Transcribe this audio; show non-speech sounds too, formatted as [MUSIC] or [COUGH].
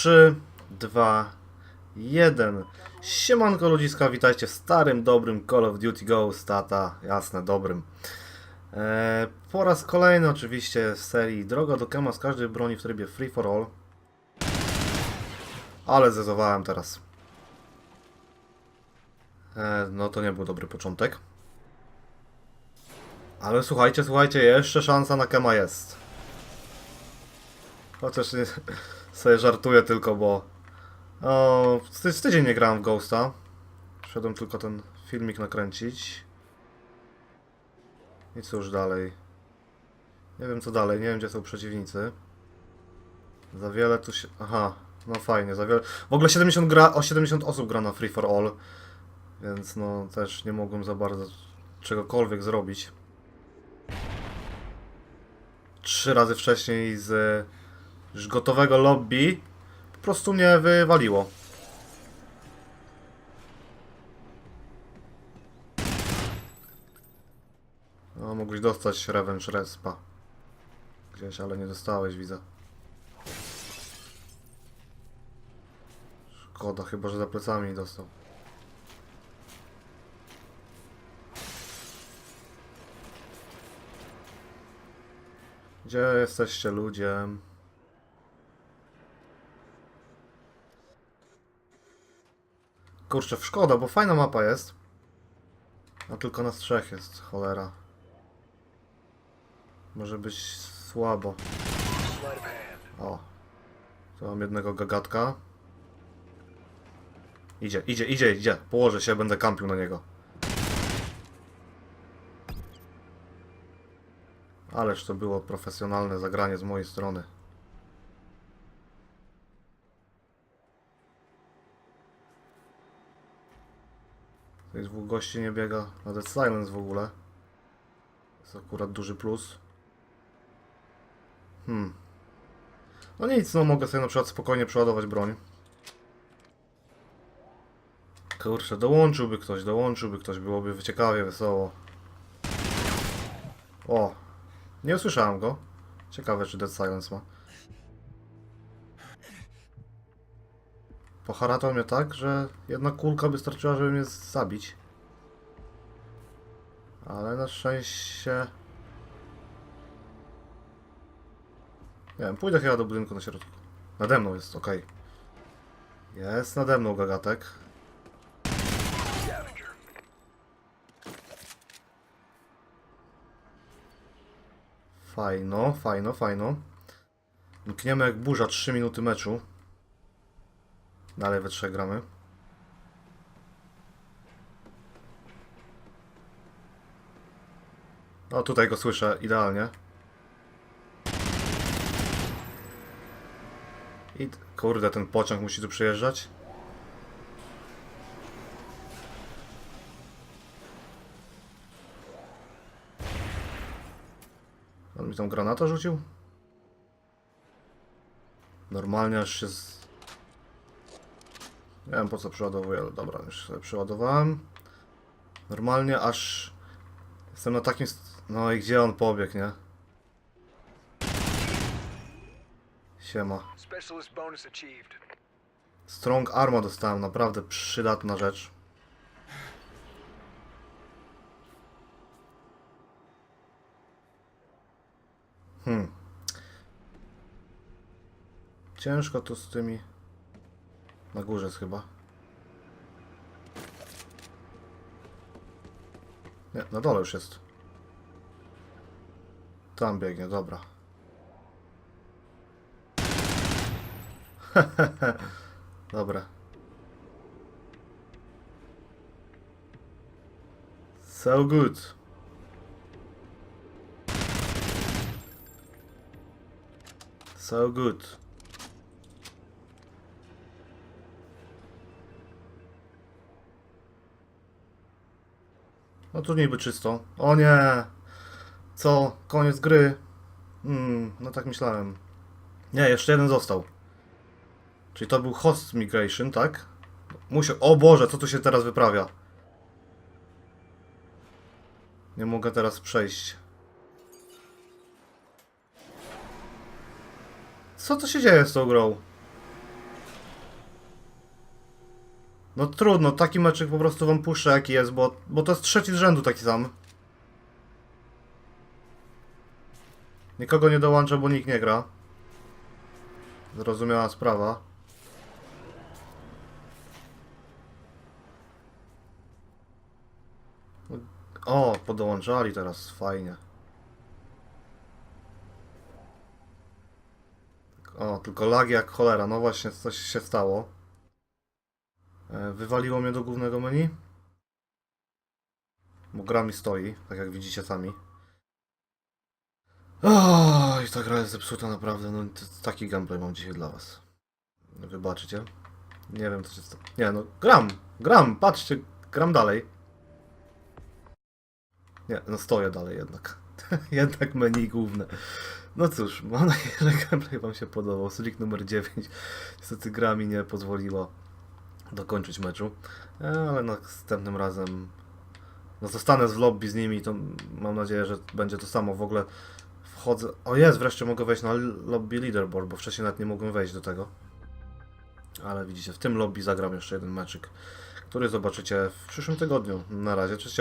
3, 2, 1. Siemanko ludziska, witajcie w starym, dobrym Call of Duty Ghost, tata, jasne, dobrym. Eee, po raz kolejny oczywiście z serii Droga do Kema z każdej broni w trybie Free for All. Ale zezowałem teraz. Eee, no to nie był dobry początek. Ale słuchajcie, słuchajcie, jeszcze szansa na Kema jest. Chociaż nie, sobie żartuję tylko, bo o, z tydzień nie grałem w Ghosta. Szedłem tylko ten filmik nakręcić. I cóż dalej? Nie wiem co dalej, nie wiem gdzie są przeciwnicy. Za wiele tu się... Aha, no fajnie, za wiele... W ogóle 70 gra... o 70 osób gra na Free for All. Więc no też nie mogłem za bardzo czegokolwiek zrobić. Trzy razy wcześniej z już gotowego lobby po prostu mnie wywaliło. No, mogłeś dostać Revenge Respa. Gdzieś, ale nie dostałeś, widzę. Szkoda, chyba że za plecami dostał. Gdzie jesteście ludzie? Kurczę, szkoda, bo fajna mapa jest. A tylko nas trzech jest, cholera. Może być słabo. O. Tu mam jednego gagatka. Idzie, idzie, idzie, idzie. Położę się, będę kampił na niego. Ależ to było profesjonalne zagranie z mojej strony. Tych dwóch gości nie biega. Na Dead Silence w ogóle. Jest akurat duży plus. Hmm. No nic, no mogę sobie na przykład spokojnie przeładować broń. Kurczę, dołączyłby ktoś, dołączyłby ktoś, byłoby ciekawie, wesoło. O, nie usłyszałem go. Ciekawe, czy Dead Silence ma. Poharatał mnie tak, że jedna kulka wystarczyła, żeby mnie zabić. Ale na szczęście... Nie wiem, pójdę chyba do budynku na środku. Nade mną jest, ok. Jest nade mną gagatek. Fajno, fajno, fajno. Mkniemy jak burza 3 minuty meczu. Dalej we trzech gramy. O, tutaj go słyszę idealnie. I kurde, ten pociąg musi tu przyjeżdżać. Mi tą granatę rzucił? Normalnie aż się z... Nie wiem po co przeładowuję, ale dobra, już sobie przeładowałem. Normalnie aż jestem na takim. No i gdzie on pobiegł, nie? Siema. Strong Arma dostałem, naprawdę przydatna rzecz. Hmm. Ciężko tu z tymi. Na górze jest chyba. Nie, na dole już jest. Tam biegnie, dobra. [LAUGHS] Dobra. So good. So good. No tu niby czysto. O nie! Co? Koniec gry? Hmm, no tak myślałem. Nie, jeszcze jeden został. Czyli to był host migration, tak? Muszę... O Boże, co tu się teraz wyprawia? Nie mogę teraz przejść. Co to się dzieje z tą grą? No trudno, taki meczyk po prostu wam puszczę jaki jest, bo, bo to jest trzeci z rzędu taki sam. Nikogo nie dołączę, bo nikt nie gra. Zrozumiała sprawa. O, podołączali teraz, fajnie. O, tylko lagi jak cholera, no właśnie, coś się stało. E, Wywaliło mnie do głównego menu. Bo gra mi stoi, tak jak widzicie sami. Oj, ta gra jest zepsuta naprawdę, no taki gameplay mam dzisiaj dla was. Wybaczycie. Nie wiem co się stało. Nie no, gram, gram, patrzcie, gram dalej. Nie, no stoję dalej jednak. [LAUGHS] jednak menu główne. No cóż, [LAUGHS] mam nadzieję, że gameplay wam się podobał. Sulik numer 9. Niestety gra mi nie pozwoliła dokończyć meczu. E, Ale następnym razem no zostanę w lobby z nimi, to mam nadzieję, że będzie to samo. W ogóle wchodzę... O jest, wreszcie mogę wejść na lobby leaderboard, bo wcześniej nawet nie mogłem wejść do tego. Ale widzicie, w tym lobby zagram jeszcze jeden meczyk, który zobaczycie w przyszłym tygodniu. Na razie, cześć.